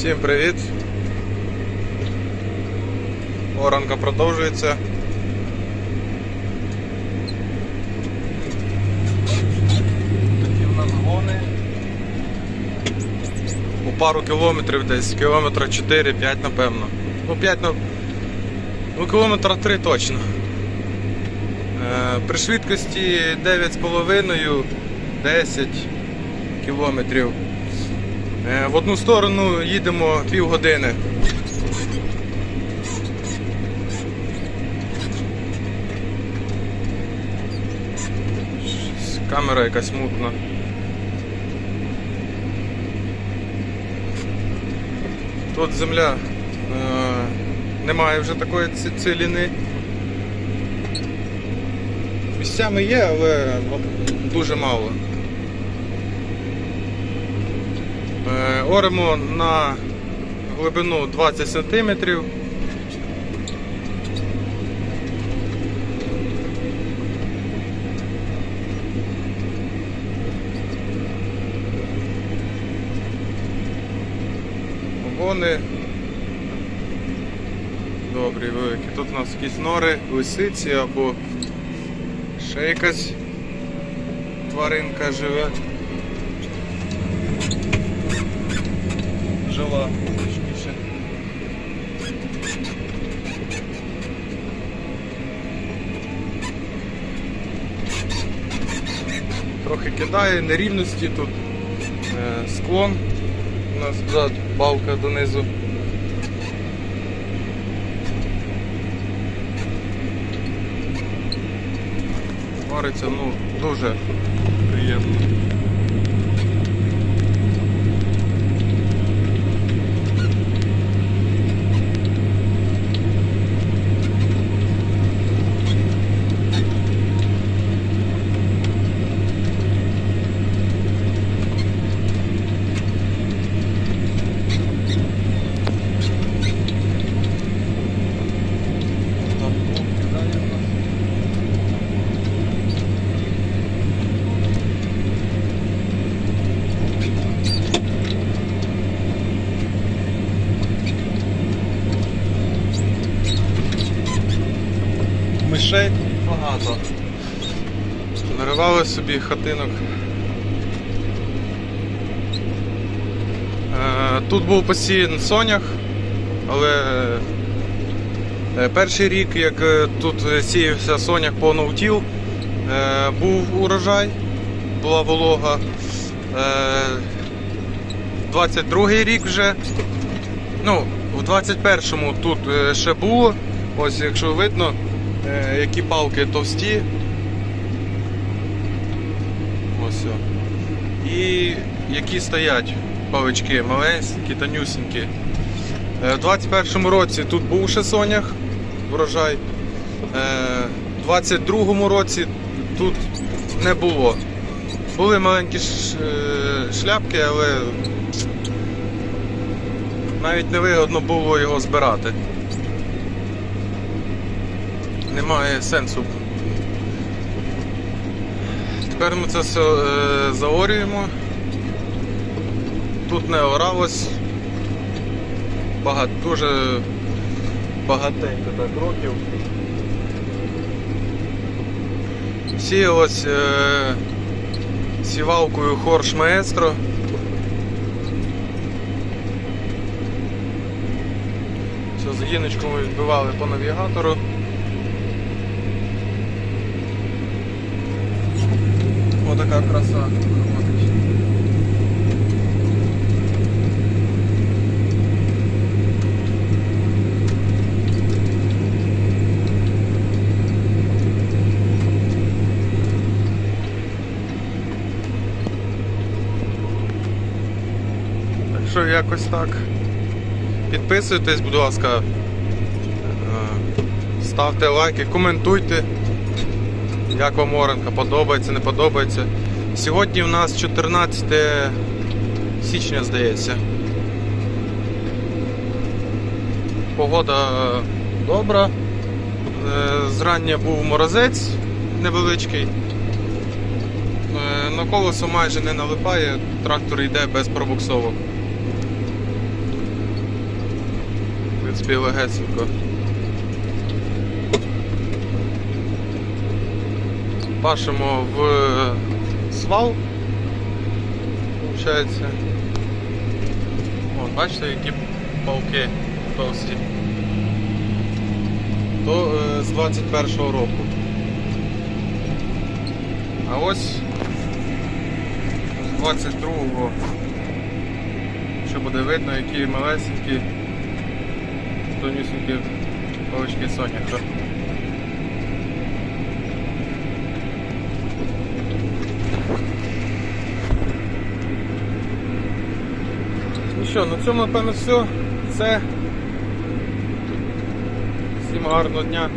Всім привіт! Оранка продовжується. Такі в нас гони. У пару кілометрів десь, кілометра 4-5 напевно. Ну 5 на... Ну кілометра 3 точно. Е, при швидкості 9,5 10 кілометрів. Е, В одну сторону їдемо півгодини. Щось Камера якась мутна. Тут земля е, немає вже такої ці- ціліни. Місцями є, але дуже мало. Е, Оремо на глибину 20 см. Вогони добрі, великі. Тут у нас якісь нори, лисиці або ще якась тваринка живе. Жила точніше. Трохи кидає, нерівності тут е, склон. У нас зад балка донизу. Вариться ну, дуже приємно. Там клуб кидає в нас. Мишей багато. Наривали собі хатинок. Е, Тут був посіян сонях, але Е, Перший рік, як е, тут сіявся сонях по ноутіл, е, був урожай, була волога. Е, 22-й рік вже. Ну, в 21-му тут ще було. Ось, якщо видно, які палки товсті. Ось. І які стоять палички маленькі, тонюсінькі. Е, В 21-му році тут був ще сонях, врожай. Е, В 22-му році тут не було. Були маленькі е, шляпки, але навіть невигодно було його збирати. Немає сенсу. Тепер ми це все е, заорюємо. Тут не оралось багато, дуже багатенько так років. Сіялось е, сівалкою Хорш Маестро. Все, загіночку ми відбивали по навігатору. Отака краса. Що якось так. Підписуйтесь, будь ласка. Е, Ставте лайки, коментуйте. Як вам Оренка, подобається, не подобається. Сьогодні у нас 14 січня, здається. Погода добра. Е, Зрання був морозець невеличкий. Е, На колесо майже не налипає, трактор йде без пробуксовок. принципі, легесенько. Пашемо в свал. Получається. Вон, бачите, які палки товсті. То е, з 21-го року. А ось з 22-го. Що буде видно, які малесенькі тонюсенькі палички соняха. Що, на цьому напевно все. Це. Всім гарного дня.